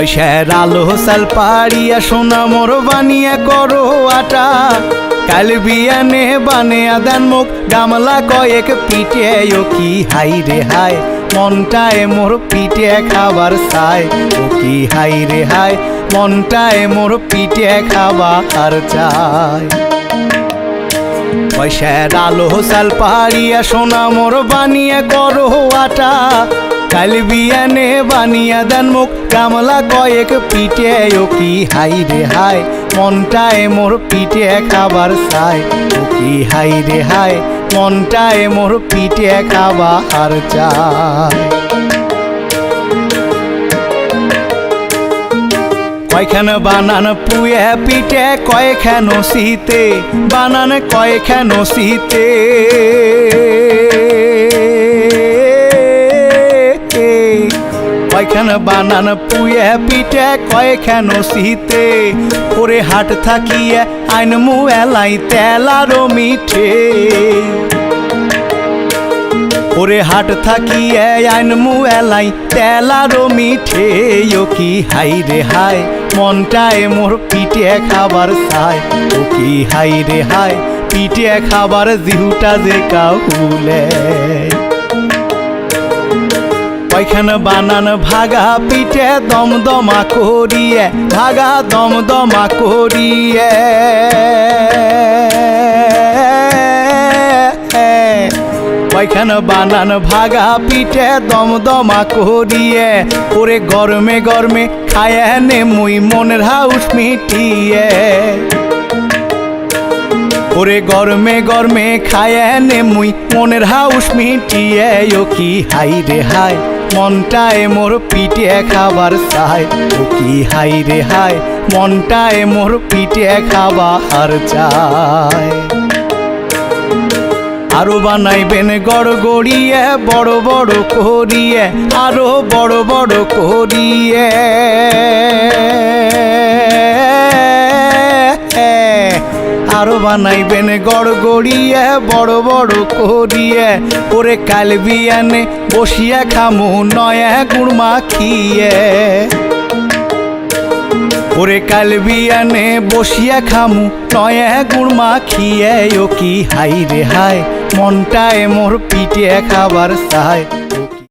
পয়সার আলো সাল পাড়িয়া সোনা, মোর বানিয়া করো আটা। কাল বিয়ানে বানিয়া দেন মুখ, গামলা কয়েক পিটে ও কি হাই রে হাই, মনটায় মোর পিটে খাবার চাই। ও কি হাই রে হাই, মনটায় মোর পিটে খাবার চাই। পয়সার আলো সাল পাহাড়িয়া, সোনা মোর বানিয়ে করো আটা। কাল বিয়ানে বানিয়া দেন মুখ গামলা কয়েক পিটে ও কি হাই রে হাই, মনটায় মোর পিটে খাবার চাই। ও কি হাই রে হাই, মনটায় মোর পিটে খাবার চাই। কয়খান বানান পুয়ে পিঠে, কয়খান শীতে বানান কয়খান শীতে কয়খান বানান পুয়ে পিঠে, কয়খান শীতে ওরে হাট থাকিয়ে আইন মু এলাই তেলারো মিঠে। ওরে হাট থাকিয়ে আইন মু এলাই তেলারো মিঠে ও কি হাই রে হাই? মনটায় মোর পিঠে খাবার চাই, ও কি হাই রে হাই? পিঠে খাবার জিহুটা যে কাউলে। কয়খান বানান ভাগা পিঠে দমদমা করিয়ে, ভাগা দমদমা করিয়ে। কয়খান বানান ভাগা পিঠে দমদমা করিয়ে, ওরে গরমে গরমে খায় নে মুই মনের হাউস মিটিয়ে। ওরে গরমে গরমে খায় নে মুই মনের হাউস মিটিয়ে, ও কি হাই রে হাই মনটায় মোর পিটে খাবার চাই ও কি হাই রে হাই মনটায় মোর পিটে খাবার চাই আরও বানাইবেন গড় গড়িয়ে, বড় বড় করিয়ে, আরও বড় বড় করিয়ে। আরও বানাইবেন গড় গড়িয়ে, বড় বড় করিয়ে। ওরে কাল বিয়ানে বসিয়া খামু নয়া গুড় মাখিয়ে ওরে কাল বিয়ানে বসিয়া খামু নয়া গুড় মাখিয়ে ও কি হাই রে হাই মনটায় মোর পিটে খাবার চাই